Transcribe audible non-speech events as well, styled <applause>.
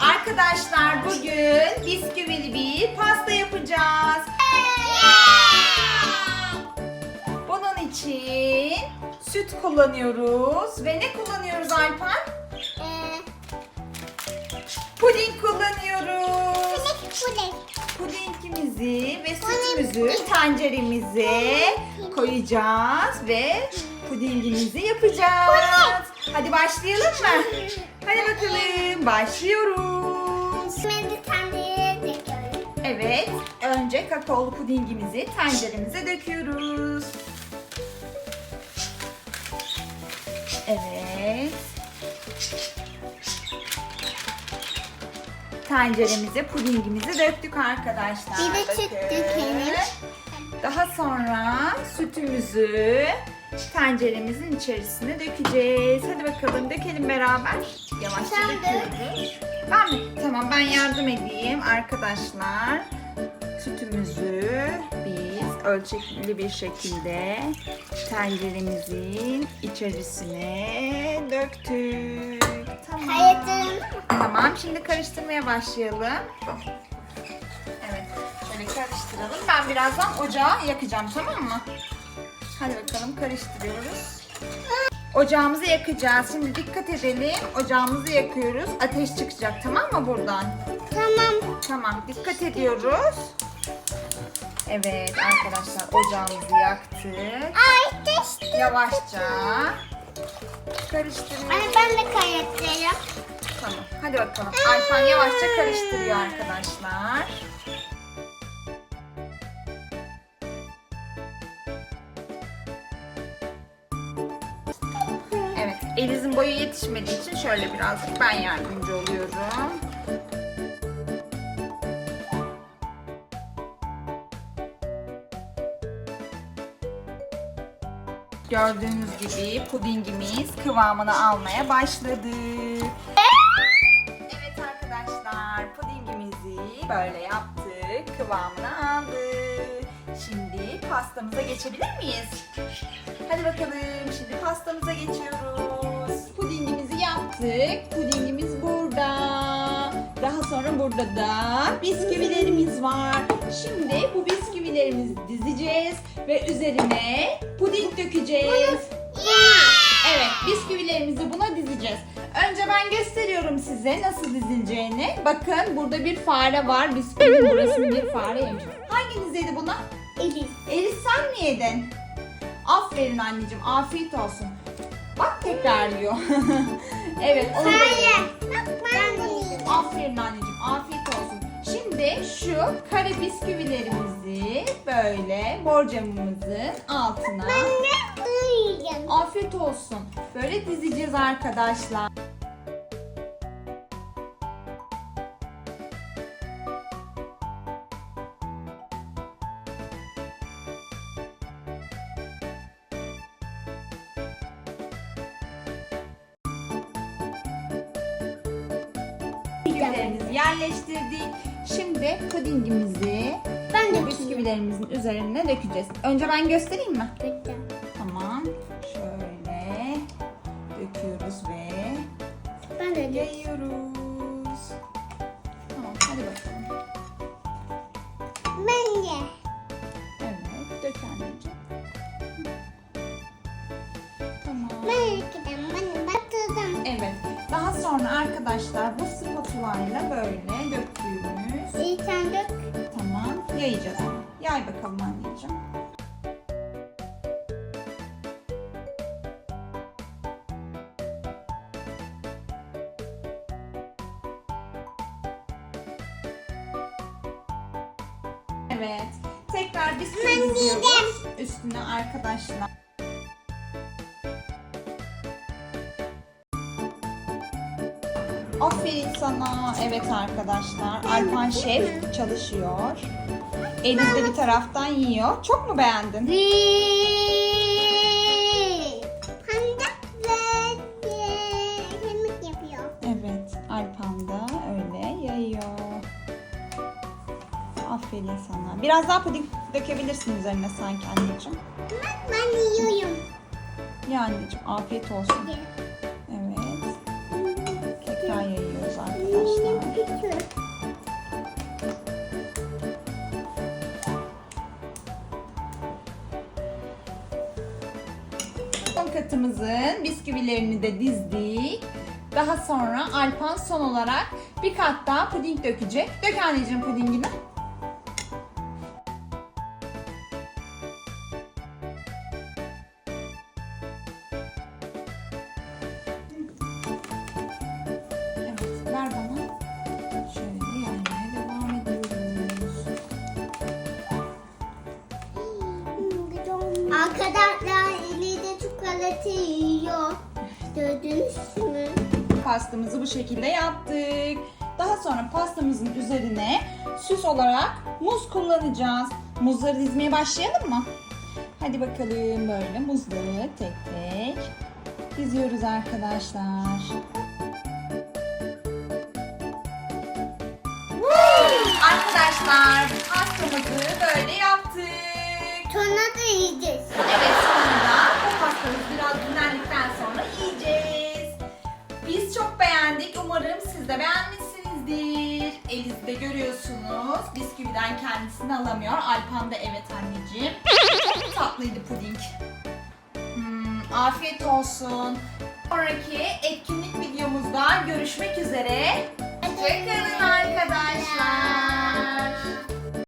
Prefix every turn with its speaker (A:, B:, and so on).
A: Arkadaşlar bugün bisküvili bir pasta yapacağız. Bunun için süt kullanıyoruz ve ne kullanıyoruz Alpan? Puding kullanıyoruz. Pudingimizi ve sütümüzü tenceremize koyacağız ve pudingimizi yapacağız. Hadi başlayalım mı? Hadi bakalım başlıyoruz. Evet, önce kakaolu pudingimizi tenceremize döküyoruz. Evet. Tenceremize pudingimizi döktük arkadaşlar.
B: Bir de süt
A: Bakın.
B: dökelim.
A: Daha sonra sütümüzü tenceremizin içerisine dökeceğiz. Hadi bakalım dökelim beraber. Yavaşça
B: Sen dök.
A: döküyoruz. Ben mi? Tamam ben yardım edeyim arkadaşlar. Sütümüzü biz ölçekli bir şekilde tenceremizin içerisine döktük. Tamam.
B: Hayatım.
A: Tamam şimdi karıştırmaya başlayalım. Evet şöyle karıştıralım. Ben birazdan ocağı yakacağım tamam mı? Hadi bakalım karıştırıyoruz. Ocağımızı yakacağız. Şimdi dikkat edelim. Ocağımızı yakıyoruz. Ateş çıkacak tamam mı buradan?
B: Tamam.
A: Tamam dikkat ediyoruz. Evet arkadaşlar ocağımızı yaktık.
B: Teşekkür.
A: Yavaşça karıştırıyoruz.
B: Anne ben de kayattırım.
A: Tamam. Hadi bakalım. Alpan yavaşça karıştırıyor arkadaşlar. Eliz'in boyu yetişmediği için şöyle birazcık ben yardımcı oluyorum. Gördüğünüz gibi pudingimiz kıvamını almaya başladı. Evet arkadaşlar pudingimizi böyle yaptık. Kıvamını aldık. Şimdi pastamıza geçebilir miyiz? Hadi bakalım şimdi pastamıza geçiyoruz. Yaptık. Pudingimiz burada. Daha sonra burada da bisküvilerimiz var. Şimdi bu bisküvilerimizi dizeceğiz ve üzerine puding dökeceğiz. Evet, bisküvilerimizi buna dizeceğiz. Önce ben gösteriyorum size nasıl dizileceğini. Bakın burada bir fare var. Bisküvinin burasını bir fare yemiş. Hanginiz yedi buna?
B: Elif.
A: Elif sen mi yedin? Aferin anneciğim, afiyet olsun. Bak tekrar yiyor. <laughs> evet, onu da.
B: Hayır. Bak ben yedim.
A: Aferin anneciğim, afiyet olsun. Şimdi şu kare bisküvilerimizi böyle borcamımızın altına
B: Ben de uyuyacağım.
A: Afiyet olsun. Böyle dizeceğiz arkadaşlar. Bisküvilerimizi yerleştirdik. Şimdi pudingimizi
B: Ben de
A: bisküvilerimizin üzerine dökeceğiz. Önce ben göstereyim mi?
B: Döktüm.
A: Tamam. Şöyle döküyoruz ve
B: Ben de
A: yayıyoruz. Tamam hadi bakalım.
B: Ben de.
A: Evet dök anneciğim. Tamam.
B: Ben yıkadım.
A: Sonra arkadaşlar bu spatulayla böyle döktüğümüz
B: İyi sen dök.
A: tamam yayacağız. Yay bakalım anneciğim. Evet. Tekrar
B: Ben
A: diziyoruz üstüne arkadaşlar. Aferin sana. Evet arkadaşlar. Alpan Şef çalışıyor. Eliz de bir taraftan yiyor. Çok mu beğendin? Evet. Alpan da öyle yayıyor. Aferin sana. Biraz daha puding dökebilirsin üzerine sanki anneciğim.
B: Bak ben yiyorum.
A: Ya anneciğim afiyet olsun. Evet. Yumurtadan yayıyoruz arkadaşlar. Son katımızın bisküvilerini de dizdik. Daha sonra Alpan son olarak bir kat daha puding dökecek. Dök anneciğim pudingini.
B: Arkadaşlar eli de çikolata yiyor. Gördünüz mü?
A: Pastamızı bu şekilde yaptık. Daha sonra pastamızın üzerine süs olarak muz kullanacağız. Muzları dizmeye başlayalım mı? Hadi bakalım böyle muzları tek tek diziyoruz arkadaşlar. Arkadaşlar pastamızı böyle yaptık.
B: Sonra da yiyeceğiz.
A: Evet sonra bu pastamız biraz dinlendikten sonra yiyeceğiz. Biz çok beğendik. Umarım siz de beğenmişsinizdir. Elinizde görüyorsunuz. Bisküviden kendisini alamıyor. Alpan da evet anneciğim. Çok tatlıydı puding. Hmm, afiyet olsun. Sonraki etkinlik videomuzda görüşmek üzere. Hoşçakalın arkadaşlar.